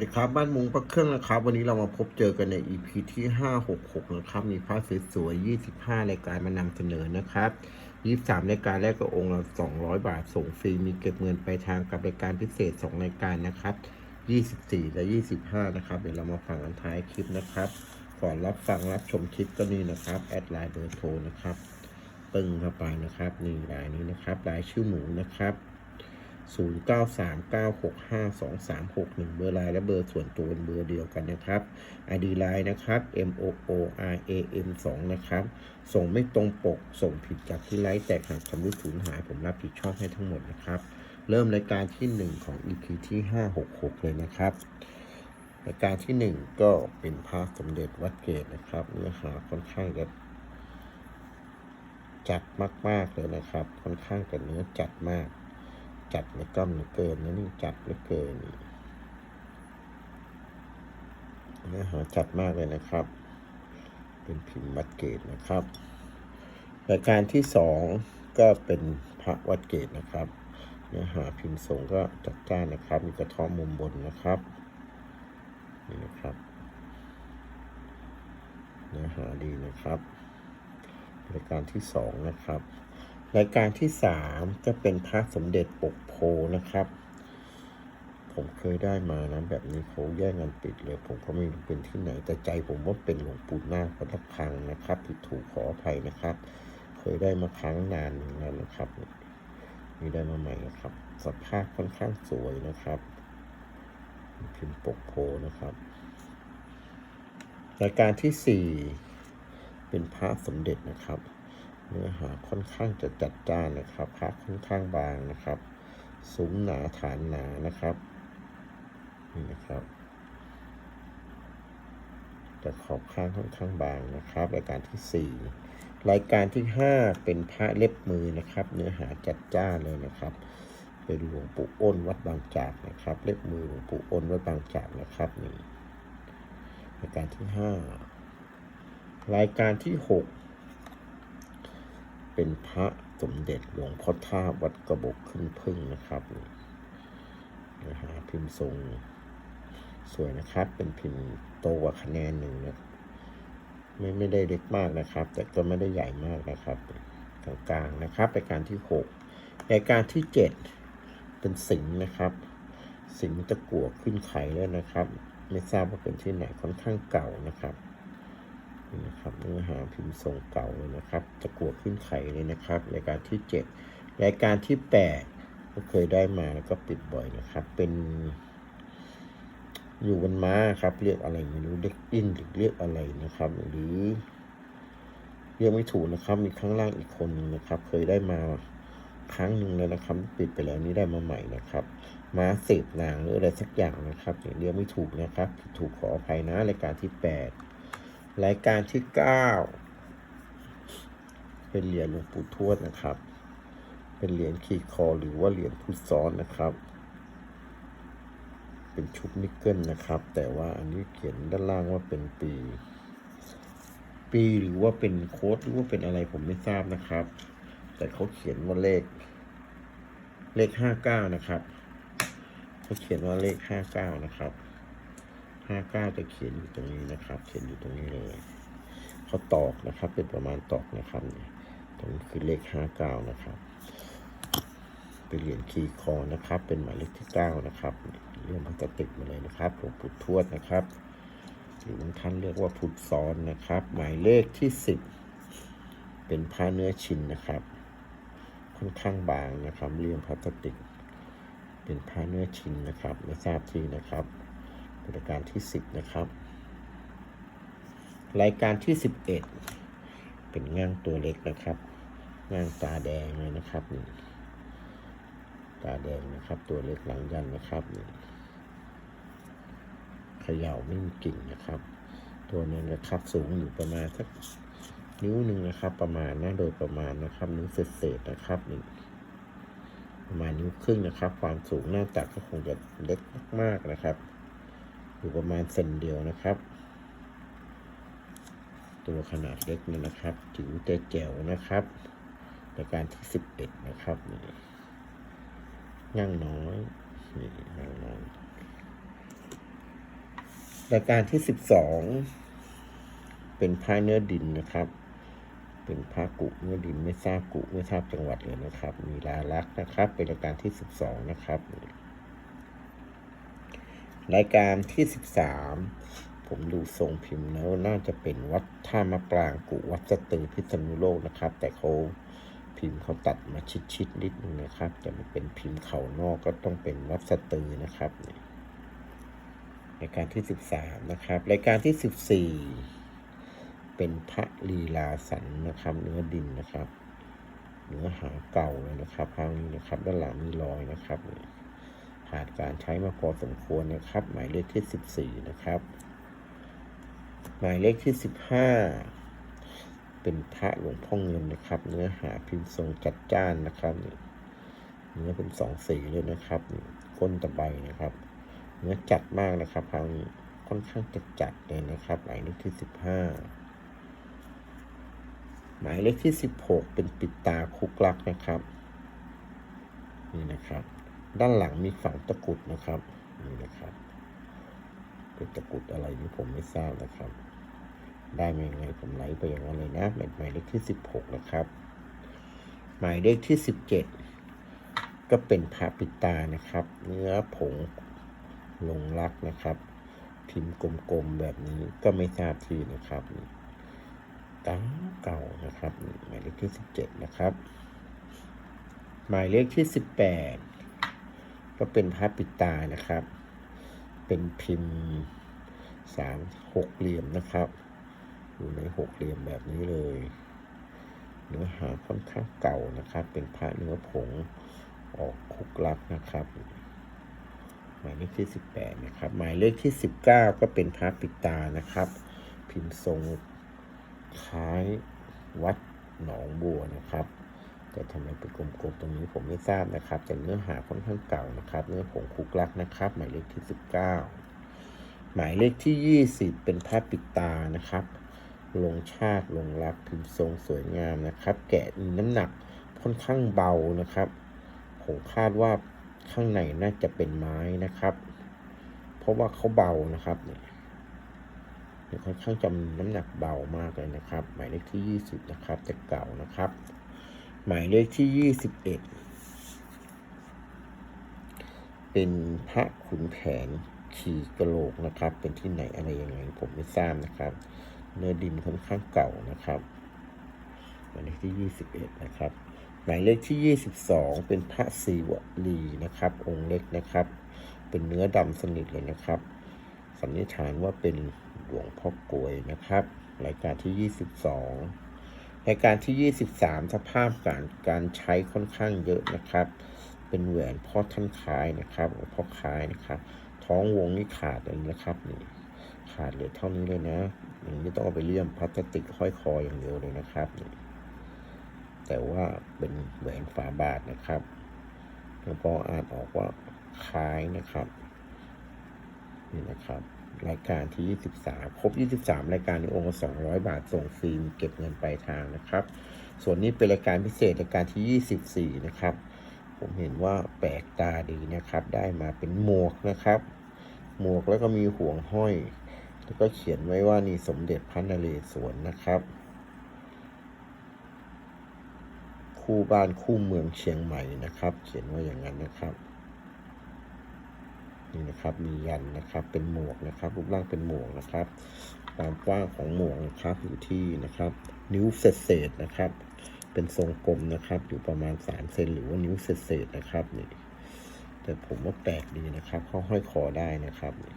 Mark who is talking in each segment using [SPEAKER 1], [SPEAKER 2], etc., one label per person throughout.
[SPEAKER 1] สวัสดีครับบ้านมุงประเครื่องนะครับ วันนี้เรามาพบเจอกันใน EP ที่ 566 นะครับ มีพระสวยๆ25 รายการมานำเสนอนะครับ 23 รายการแรกก็องค์ละ200 บาทส่งฟรีมีเก็บเงินไปลายทางกับรายการพิเศษ 2 รายการนะครับ 24 และ 25 นะครับ เดี๋ยวเรามาฟังกันท้ายคลิปนะครับ ก่อนรับฟังรับชมคลิปก็นี่นะครับ แอดไลน์เบอร์โทรนะครับ ปึ้งเข้าไปนะครับนี่รายนี้นะครับรายชื่อหมูนะครับ 0939652361 เบอร์ไลน์และเบอร์ส่วนตัวเป็นเบอร์เดียวกันนะครับ ID ไลน์นะครับ M O O R A M 2นะครับ ส่งไม่ตรงปก ส่งผิดจากที่ไลฟ์แตกหักคำรู้สูญหาย ผมรับผิดชอบให้ทั้งหมดนะครับ เริ่มรายการที่ 1 ของ EP ที่ 566 เลยนะครับรายการที่ 1 ก็เป็นพระสมเด็จวัดเกตนะครับ เนื้อหาค่อนข้างจะจัดมาก ๆ เลยนะครับ ค่อนข้างจะเนื้อจัดมาก จัดเลือเกินเหลือเกินนะนี่จัดเหลือเกินเนื้อหาจัดมากเลยนะครับ เป็นพิมพ์วัดเกตนะครับรายการที่สองก็เป็นพระวัดเกตนะครับ เนื้อหาพิมพ์ทรงก็จัดจ้านนะครับ มีกระท้อมมุมบนนะครับนี่นะครับ เนื้อหาดีนะครับรายการที่สองนะครับ รายการที่สามจะเป็นพระสมเด็จปกโพนะครับ ผมเคยได้มานะแบบนี้เขาแย่งกันปิดเลย ผมก็ไม่รู้เป็นที่ไหน แต่ใจผมว่าเป็นหลวงปู่นาควัดพังนะครับผิดถูกขออภัยนะครับ เคยได้มาครั้งนานหนึ่งแล้วนะครับนี่ได้มาใหม่นะครับ สภาพค่อนข้างสวยนะครับพิมพ์ปกโพนะครับรายการที่สี่เป็นพระสมเด็จนะครับ เนื้อหาค่อนข้างจะจัดจ้านนะครับพระค่อนข้างบางนะครับสูงหนาฐานหนานะครับนี่นะครับแต่ขอบข้างค่อนข้างบางนะครับ รายการที่สี่รายการที่ห้าเป็นพระเล็บมือนะครับ เนื้อหาจัดจ้านเลยนะครับ เป็นหลวงปู่อ้นวัดบางจากนะครับ เล็บมือหลวงปู่อ้นวัดบางจากนะครับนี่รายการที่ห้ารายการที่หก เป็นพระสมเด็จหลวงพ่อท่าวัดกระบอกขึ้นพึ่งนะครับนะฮะพิมพ์ทรงสวยนะครับ เป็นพิมพ์โตกว่าคะแนนหนึ่งนะไม่ไม่ได้เล็กมากนะครับ แต่ก็ไม่ได้ใหญ่มากนะครับกลางๆนะครับรายการที่หกรายการที่เจ็ดเป็นสิงห์นะครับ สิงห์ตะกั่วขึ้นไข่แล้วนะครับ ไม่ทราบว่าเป็นที่ไหนค่อนข้างเก่านะครับ นี่นะครับเนื้อหาพิมพ์ทรงเก่าเลยนะครับตะกัวขึ้นไข่เลยนะครับรายการที่ 7 รายการที่ 8 ก็เคยได้มาแล้วก็ปิดบ่อยนะครับ เป็นอยู่บนม้าครับ เรียกอะไรไม่รู้เรียกอินหรือเรียกอะไรนะครับ หรือเรียกไม่ถูกนะครับ มีข้างล่างอีกคนนึงนะครับ เคยได้มาครั้งหนึ่งแล้วนะครับ ปิดไปแล้วนี่ได้มาใหม่นะครับม้าเสพนางหรืออะไรสักอย่างนะครับเรียกไม่ถูกนะครับ ถูกขออภัยนะรายการที่8 รายการที่ 9 เป็นเหรียญหลวงปู่ทวดนะครับ เป็นเหรียญขีดคอหรือว่าเหรียญพุทซ้อนนะครับ เป็นชุบนิกเกิลนะครับ แต่ว่าอันนี้เขียนด้านล่างว่าเป็นปี ปีหรือว่าเป็นโค้ดหรือว่าเป็นอะไรผมไม่ทราบนะครับ แต่เขาเขียนว่าเลข เลขห้าเก้านะครับเขาเขียนว่าเลขห้าเก้านะครับ ห้าเก้าจะเขียนอยู่ตรงนี้นะครับ เขียนอยู่ตรงนี้เลยเขาตอกนะครับ เป็นประมาณตอกนะครับเนี่ยตรงนี้คือเลขห้าเก้านะครับ เป็นเหรียญคีย์คอนะครับ เป็นหมายเลขที่เก้านะครับเรื่องพลาสติกมาเลยนะครับหลวงปู่ทวดนะครับหรือบางท่านเรียกว่าพุทธซ้อนนะครับ หมายเลขที่สิบเป็นผ้าเนื้อชินนะครับ ค่อนข้างบางนะครับเรียงพลาสติก เป็นผ้าเนื้อชินนะครับไม่ทราบที่นะครับ รายการที่ 10 นะครับ รายการที่ 11 เป็นง่างตัวเล็กนะครับง่างตาแดงเลยนะครับนี่ตาแดงนะครับ ตัวเล็กหลังยันนะครับนี่เขย่าไม่มีกิ่งนะครับ ตัวนี้นะครับสูงอยู่ประมาณสักนิ้วหนึ่งนะครับ ประมาณนะโดยประมาณนะครับ นิ้วเศษๆนะครับนี่ประมาณนิ้วครึ่งนะครับ ความสูงหน้าตักก็คงจะเล็กมากๆนะครับ อยู่ประมาณเซนเดียวนะครับ ตัวขนาดเล็กนี่นะครับจิ๋วแต่แจ๋วนะครับในการที่สิบเอ็ดนะครับนี่ย่างน้อยนี่ย่างน้อยรายการที่สิบสองเป็นพระเนื้อดินนะครับ เป็นพระกุเนื้อดินไม่ทราบกุไม่ทราบจังหวัดเลยนะครับ มีลาลักษ์นะครับ เป็นรายการที่สิบสองนะครับ รายการที่สิบสามผมดูทรงพิมพ์แล้วน่าจะเป็นวัดท่ามะปรางกุวัดสตือพิษณุโลกนะครับ แต่เขาพิมพ์เขาตัดมาชิดๆนิดนึงนะครับ แต่มันเป็นพิมพ์เขานอกก็ต้องเป็นวัดสตือนะครับนี่รายการที่สิบสามนะครับ รายการที่สิบสี่เป็นพระลีลาสันนะครับ เนื้อดินนะครับ เนื้อหาเก่าเลยนะครับพางนี้นะครับ ด้านหลังมีรอยนะครับ ผ่านการใช้มาพอสมควรนะครับ หมายเลขที่สิบสี่นะครับ หมายเลขที่สิบห้าเป็นพระหลวงพ่อเงินนะครับ เนื้อหาพิมพ์ทรงจัดจ้านนะครับนี่เนื้อเป็นสองสีเลยนะครับนี่ก้นตะไบนะครับ เนื้อจัดมากนะครับคราวนี้ค่อนข้างจะจัดเลยนะครับ หมายเลขที่สิบห้าหมายเลขที่สิบหกเป็นปิดตาคุกลักนะครับ นี่นะครับ ด้านหลังมีฝังตะกุดนะครับนี่นะครับเป็นตะกุดอะไรนี่ผมไม่ทราบนะครับ ได้มายังไงผมไลฟ์ไปอย่างนั้นเลยนะเป็นหมายเลขที่สิบหกนะครับ หมายเลขที่สิบเจ็ดก็เป็นพระปิตานะครับ เนื้อผงลงรักนะครับพิมพ์กลมๆแบบนี้ก็ไม่ทราบที่นะครับนี่เก่าเก่านะครับหมายเลขที่สิบเจ็ดนะครับ หมายเลขที่สิบแปด ก็เป็นพระปิดตานะครับ เป็นพิมพ์สามหกเหลี่ยมนะครับ อยู่ในหกเหลี่ยมแบบนี้เลย เนื้อหาค่อนข้างเก่านะครับ เป็นพระเนื้อผงออกคุกลักนะครับ หมายเลขที่สิบแปดนะครับ หมายเลขที่สิบเก้าก็เป็นพระปิดตานะครับ พิมพ์ทรงคล้ายวัดหนองบัวนะครับ แต่ทำไมเป็นกลมๆตรงนี้ผมไม่ทราบนะครับ แต่เนื้อหาค่อนข้างเก่านะครับ เนื้อผงคุกลักนะครับ หมายเลขที่สิบเก้าหมายเลขที่ยี่สิบเป็นพระปิดตานะครับ ลงชาติลงรักพิมพ์ทรงสวยงามนะครับ แกะน้ำหนักค่อนข้างเบานะครับ ผมคาดว่าข้างในน่าจะเป็นไม้นะครับ เพราะว่าเขาเบานะครับเนี่ยค่อนข้างจะมีน้ำหนักเบามากเลยนะครับ หมายเลขที่ 20 นะครับแต่เก่านะครับ หมายเลขที่ 21 เป็นพระขุนแผนขี่กระโหลกนะครับ เป็นที่ไหนอะไรยังไงผมไม่ทราบนะครับ เนื้อดินค่อนข้างเก่านะครับหมายเลขที่ 21 นะครับ หมายเลขที่ 22 เป็นพระศิวลีนะครับ องค์เล็กนะครับ เป็นเนื้อดำสนิทเลยนะครับสันนิษฐานว่าเป็นหลวงพ่อกลวยนะครับ รายการที่ 22 รายการที่ 23 สภาพการการใช้ค่อนข้างเยอะนะครับ เป็นแหวนพ่อท่านคายนะครับพ่อคายนะครับ ท้องวงนี่ขาดเลยนะครับนี่ขาดเหลือเท่านี้เลยนะอย่างนี้ต้องเอาไปเลี่ยมพลาสติกห้อยคออย่างเดียวเลยนะครับนี่แต่ว่าเป็นแหวนฝาบาทนะครับหลวพ่ออ่านออกว่าคล้ายนะครับ นี่นะครับ รายการที่ 23 ครบ 23 รายการในองค์200 บาท ส่งฟรีมีเก็บเงินปลายทางนะครับ ส่วนนี้เป็นรายการพิเศษรายการที่ 24 นะครับ ผมเห็นว่าแปลกตาดีนะครับ ได้มาเป็นหมวกนะครับ หมวกแล้วก็มีห่วงห้อย แล้วก็เขียนไว้ว่านี่สมเด็จพระนเรศวรนะครับ คู่บ้านคู่เมืองเชียงใหม่นะครับ เขียนว่าอย่างนั้นนะครับ นี่นะครับ มียันนะครับ เป็นหมวกนะครับรูปร่างเป็นหมวกนะครับ ความกว้างของหมวกนะครับอยู่ที่นะครับ นิ้วเศษๆนะครับ เป็นทรงกลมนะครับ อยู่ประมาณ3เซนหรือว่านิ้วเศษๆนะครับนี่แต่ผมว่าแปลกดีนะครับเขาห้อยคอได้นะครับนี่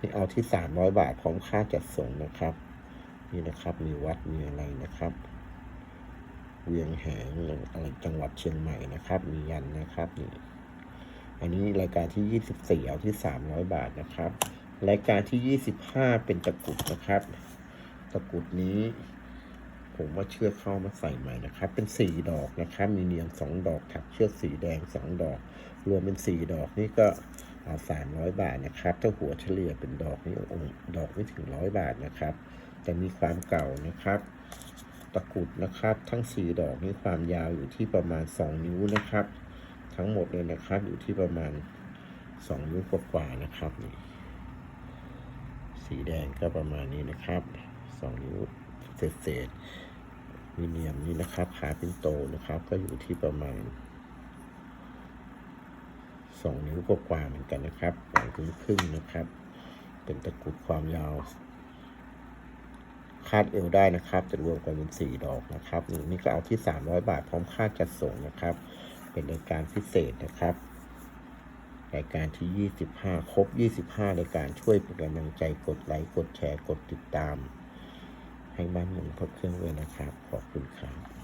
[SPEAKER 1] นี่เอาที่300บาทพร้อมค่าจัดส่งนะครับ นี่นะครับมีวัดมีอะไรนะครับเวียงแหงอะไรจังหวัดเชียงใหม่นะครับ มียันนะครับนี่ อันนี้รายการที่ 24 เอาที่ 300 บาทนะครับ รายการที่ 25 เป็นตะกรุดนะครับ ตะกรุดนี้ ผมว่าเชือกเข้ามาใส่ใหม่นะครับ เป็น 4 ดอกนะครับ มีเนียม 2 ดอกถักเชือกสีแดง 2 ดอก รวมเป็น 4 ดอกนี่ก็เอา300 บาทนะครับ ถ้าหัวเฉลี่ยเป็นดอกนี่ดอกไม่ถึง 100 บาทนะครับ แต่มีความเก่านะครับตะกรุดนะครับ ทั้ง 4 ดอกนี้ความยาวอยู่ที่ประมาณ 2 นิ้วนะครับ ทั้งหมดเลยนะครับ อยู่ที่ประมาณ2นิ้วกว่าๆนะครับนี่สีแดงก็ประมาณนี้นะครับสองนิ้วเศษๆมีเนียมนี่นะครับขาเป็นโตนะครับ ก็อยู่ที่ประมาณสองนิ้วกว่าๆเหมือนกันนะครับสองนิ้วครึ่งนะครับ เป็นตะกรุดความยาวคาดเอวได้นะครับ จะรวมกันเป็นสี่ดอกนะครับนี่นี่ก็เอาที่300บาทพร้อมค่าจัดส่งนะครับ เป็นรายการพิเศษนะครับรายการที่ 25 ครบ 25 ในการช่วยเป็นกำลังใจกดไลค์ กดแชร์ กดติดตาม ให้บ้านหมุนครบเครื่องเลยนะครับ ขอบคุณครับ